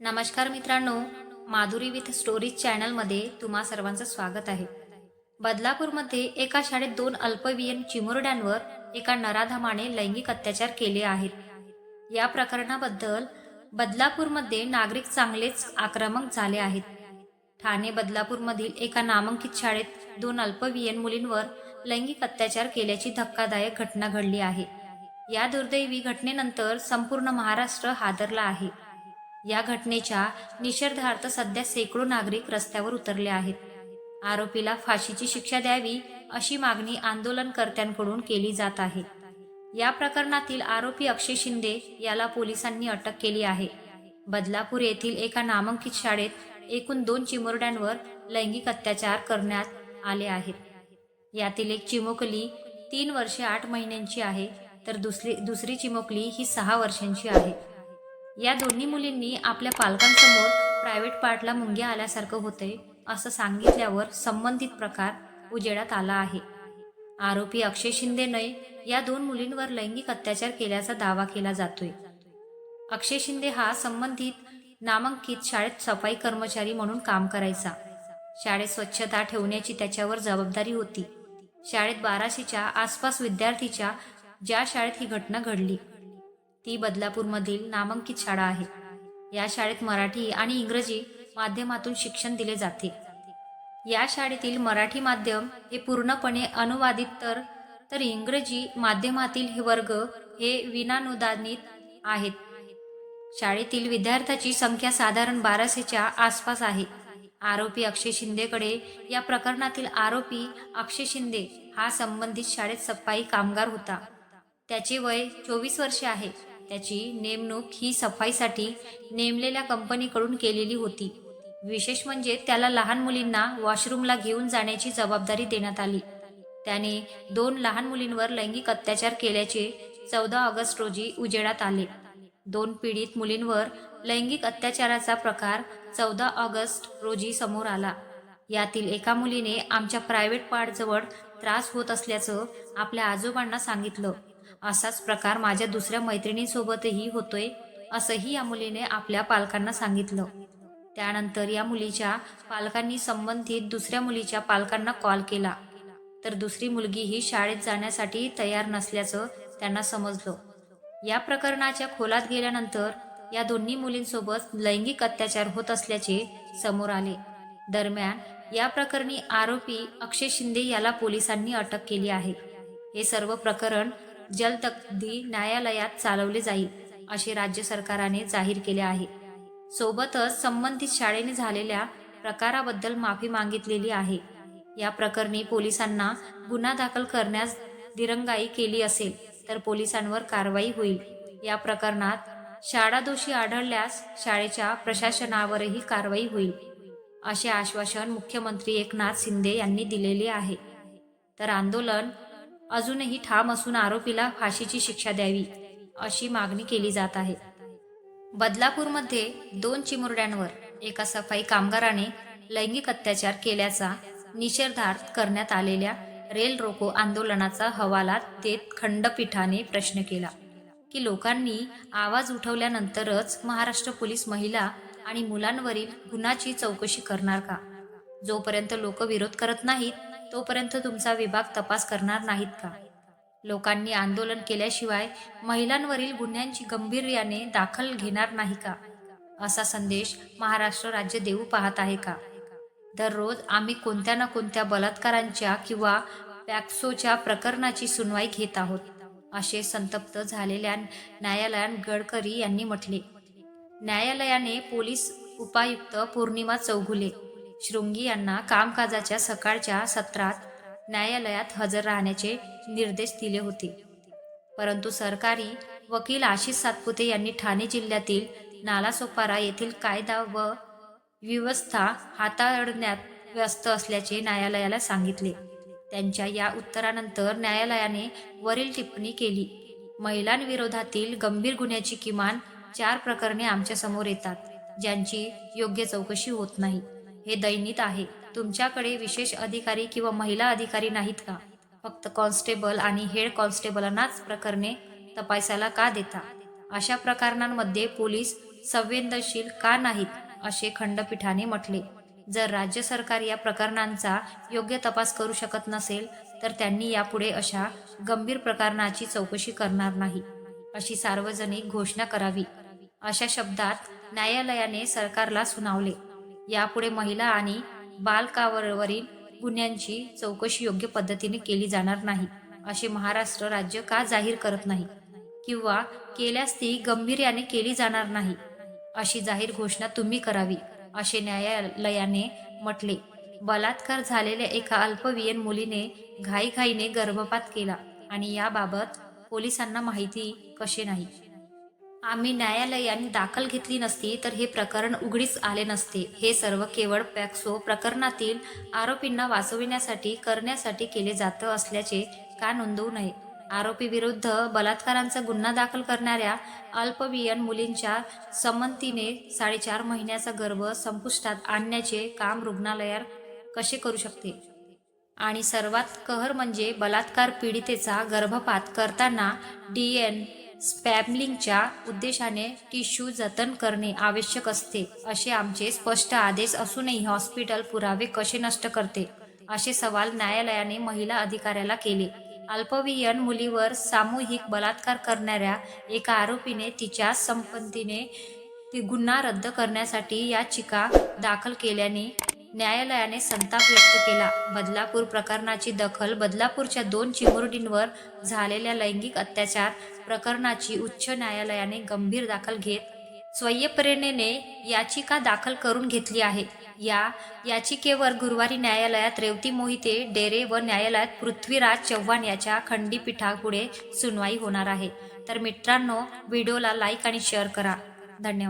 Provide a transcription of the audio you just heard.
नमस्कार मित्रांनो Madhuri with stories चॅनलमध्ये तुम्हा सर्वांचं स्वागत आहे. बदलापूरमध्ये एका शाळेत दोन अल्पवयीन चिमुरड्यांवर एका नराधमाने लैंगिक अत्याचार केले आहेत. या प्रकरणाबद्दल बदलापूरमध्ये नागरिक चांगलेच आक्रमक झाले आहेत. ठाणे बदलापूरमधील एका नामांकित शाळेत दोन अल्पवयीन मुलींवर लैंगिक अत्याचार केल्याची धक्कादायक घटना घडली आहे. या दुर्दैवी घटनेनंतर संपूर्ण महाराष्ट्र हादरला आहे. या घटनेच्या निषेधार्थ सध्या शेकडो नागरिक रस्त्यावर उतरले आहेत. आरोपीला फाशीची शिक्षा द्यावी अशी मागणी आंदोलनकर्त्यांकडून केली जात आहे. या प्रकरणातील आरोपी अक्षय शिंदे याला पोलिसांनी अटक केली आहे. बदलापूर येथील एका नामांकित शाळेत एकूण दोन चिमुरड्यांवर लैंगिक अत्याचार करण्यात आले आहेत. यातील एक चिमुकली तीन वर्षे आठ महिन्यांची आहे तर दुसरी दुसरी चिमुकली ही सहा वर्षांची आहे. या दोन्ही मुलींनी आपल्या पालकांसमोर प्रायव्हेट पार्टला मुंग्या आल्यासारखं होते असं सांगितल्यावर संबंधित प्रकार उजेडात आला आहे. आरोपी अक्षय शिंदेने या दोन मुलींवर लैंगिक अत्याचार केल्याचा दावा केला जातोय. अक्षय शिंदे हा संबंधित नामांकित शाळेत सफाई कर्मचारी म्हणून काम करायचा. शाळेत स्वच्छता ठेवण्याची त्याच्यावर जबाबदारी होती. शाळेत बाराशेच्या आसपास विद्यार्थीच्या ज्या शाळेत ही घटना घडली ती बदलापूरमधील नामांकित शाळा आहे. या शाळेत मराठी आणि इंग्रजी माध्यमातून शिक्षण दिले जाते. या शाळेतील मराठी माध्यम हे पूर्णपणे अनुवादित तर तर इंग्रजी माध्यमातील हे वर्ग हे विनानुदानित आहेत. शाळेतील विद्यार्थ्याची संख्या साधारण बाराशेच्या आसपास आहे. आरोपी अक्षय शिंदेकडे या प्रकरणातील आरोपी अक्षय शिंदे हा संबंधित शाळेत सफाई कामगार होता. त्याचे वय चोवीस वर्षे आहे. त्याची नेमणूक ही सफाईसाठी नेमलेल्या कंपनीकडून केलेली होती. विशेष म्हणजे त्याला लहान मुलींना वॉशरूमला घेऊन जाण्याची जबाबदारी देण्यात आली. त्याने दोन लहान मुलींवर लैंगिक अत्याचार केल्याचे चौदा ऑगस्ट रोजी उजेडात आले. दोन पीडित मुलींवर लैंगिक अत्याचाराचा प्रकार चौदा ऑगस्ट रोजी समोर आला. यातील एका मुलीने आमच्या प्रायव्हेट पार्टजवळ त्रास होत असल्याचं आपल्या आजोबांना सांगितलं. असाच प्रकार माझ्या दुसऱ्या मैत्रिणीसोबतही होतोय असंही या मुलीने आपल्या पालकांना सांगितलं. त्यानंतर या मुलीच्या पालकांनी संबंधित दुसऱ्या मुलीच्या पालकांना कॉल केला. तर दुसरी मुलगी ही शाळेत जाण्यासाठी तयार नसल्याचं त्यांना समजलं. या प्रकरणाच्या खोलात गेल्यानंतर या दोन्ही मुलींसोबत लैंगिक अत्याचार होत असल्याचे समोर आले. दरम्यान या प्रकरणी आरोपी अक्षय शिंदे याला पोलिसांनी अटक केली आहे. हे सर्व प्रकरण जलतकदी न्यायालयात चालवले जाईल असे राज्य सरकारने जाहीर केले आहे. सोबतच संबंधित शाळेने झालेल्या प्रकाराबद्दल माफी मागितलेली आहे. या प्रकरणी पोलिसांना गुन्हा दाखल करण्यास दिरंगाई केली असेल तर पोलिसांवर कारवाई होईल. या प्रकरणात शाळा दोषी आढळल्यास शाळेच्या प्रशासनावरही कारवाई होईल. असे आश्वासन मुख्यमंत्री एकनाथ शिंदे यांनी दिलेले आहे. तर आंदोलन अजूनही ठाम असून आरोपीला फाशीची शिक्षा द्यावी अशी मागणी केली जात आहे. बदलापूरमध्ये दोन चिमुरड्यांवर एका सफाई कामगाराने लैंगिक अत्याचार केल्याचा निषेधार्थ करण्यात आलेल्या रेल रोको आंदोलनाचा हवाला देत खंडपीठाने प्रश्न केला की लोकांनी आवाज उठवल्यानंतरच महाराष्ट्र पोलीस महिला आणि मुलांवरील गुन्हाची चौकशी करणार का? जोपर्यंत लोक विरोध करत नाहीत तोपर्यंत तुमचा विभाग तपास करणार नाहीत का? लोकांनी आंदोलन केल्याशिवाय महिलांवरील गुन्ह्यांची गंभीर्याने दाखल घेणार नाही का? असा संदेश महाराष्ट्र राज्य देऊ पाहत आहे का? दररोज आम्ही कोणत्या ना कोणत्या बलात्कारांच्या किंवा पॅक्सोच्या प्रकरणाची सुनवाई घेत आहोत असे संतप्त झालेल्या न्यायालयात गडकरी यांनी म्हटले. न्यायालयाने पोलीस उपायुक्त पौर्णिमा चौघुले शृंगी यांना कामकाजाच्या सकाळच्या सत्रात न्यायालयात हजर राहण्याचे निर्देश दिले होते. परंतु सरकारी वकील आशिष सातपुते यांनी ठाणे जिल्ह्यातील नालासोपारा येथील कायदा व व्यवस्था हाताळण्यात व्यस्त असल्याचे न्यायालयाला सांगितले. त्यांच्या या उत्तरानंतर न्यायालयाने वरील टिप्पणी केली महिलांविरोधातील गंभीर गुन्ह्याची किमान चार प्रकरणे आमच्यासमोर येतात ज्यांची योग्य चौकशी होत नाही. हे दैनित आहे. तुमच्याकडे विशेष अधिकारी किंवा महिला अधिकारी नाहीत का? फक्त कॉन्स्टेबल आणि हेड कॉन्स्टेबलांनाच प्रकरणे तपासायला का देता? अशा प्रकरणांमध्ये पोलीस संवेदनशील का नाहीत असे खंडपीठाने म्हटले. जर राज्य सरकार या प्रकरणांचा योग्य तपास करू शकत नसेल तर त्यांनी यापुढे अशा गंभीर प्रकरणाची चौकशी करणार नाही. अशी सार्वजनिक घोषणा करावी. अशा शब्दात न्यायालयाने सरकारला सुनावले. यापुढे महिला आणि बालकावरवरील गुन्ह्यांची चौकशी योग्य पद्धतीने केली जाणार नाही असे महाराष्ट्र राज्य का जाहीर करत नाही? किंवा केल्यास ती गंभीर्याने केली जाणार नाही अशी जाहीर घोषणा तुम्ही करावी असे न्यायालयाने म्हटले. बलात्कार झालेल्या एका अल्पवियन मुलीने घाईघाईने गर्भपात केला आणि याबाबत पोलिसांना माहिती कसे नाही. आम्ही न्यायालयाने दाखल घेतली नसती तर हे प्रकरण उघडीस आले नसते. हे सर्व केवळ पॅक्सो प्रकरणातील आरोपींना वाचविण्यासाठी करण्यासाठी केले जात असल्याचे का नोंदवू नये? आरोपी विरुद्ध बलात्कारांचा गुन्हा दाखल करणाऱ्या अल्पवियन मुलींच्या संमतीने साडेचार महिन्याचा गर्भ संपुष्टात आणण्याचे काम रुग्णालयात कसे करू शकते? आणि सर्वात कहर म्हणजे बलात्कार पीडितेचा गर्भपात करताना डी एन स्पॅमलिंगच्या उद्देशाने टिश्यू जतन करणे आवश्यक असते असे आमचे स्पष्ट आदेश असूनही हॉस्पिटल पुरावे कसे नष्ट करते असे सवाल न्यायालयाने महिला अधिकाऱ्याला केले. अल्पवियन मुलीवर सामूहिक बलात्कार करणाऱ्या एका आरोपीने तिच्या संपत्तीने ती गुन्हा रद्द करण्यासाठी याचिका दाखल केल्याने न्यायालयाने संताप व्यक्त केला. बदलापूर प्रकरणाची दखल बदलापूरच्या दोन चिमुरडींवर झालेल्या लैंगिक अत्याचार प्रकरणाची उच्च न्यायालयाने गंभीर दाखल घेत स्वयंप्रेरणेने याचिका दाखल करून घेतली आहे. या याचिकेवर गुरुवारी न्यायालयात रेवती मोहिते डेरे व न्यायालयात पृथ्वीराज चव्हाण याच्या खंडीपीठापुढे सुनवाई होणार आहे. तर मित्रांनो व्हिडिओला लाईक आणि शेअर करा. धन्यवाद.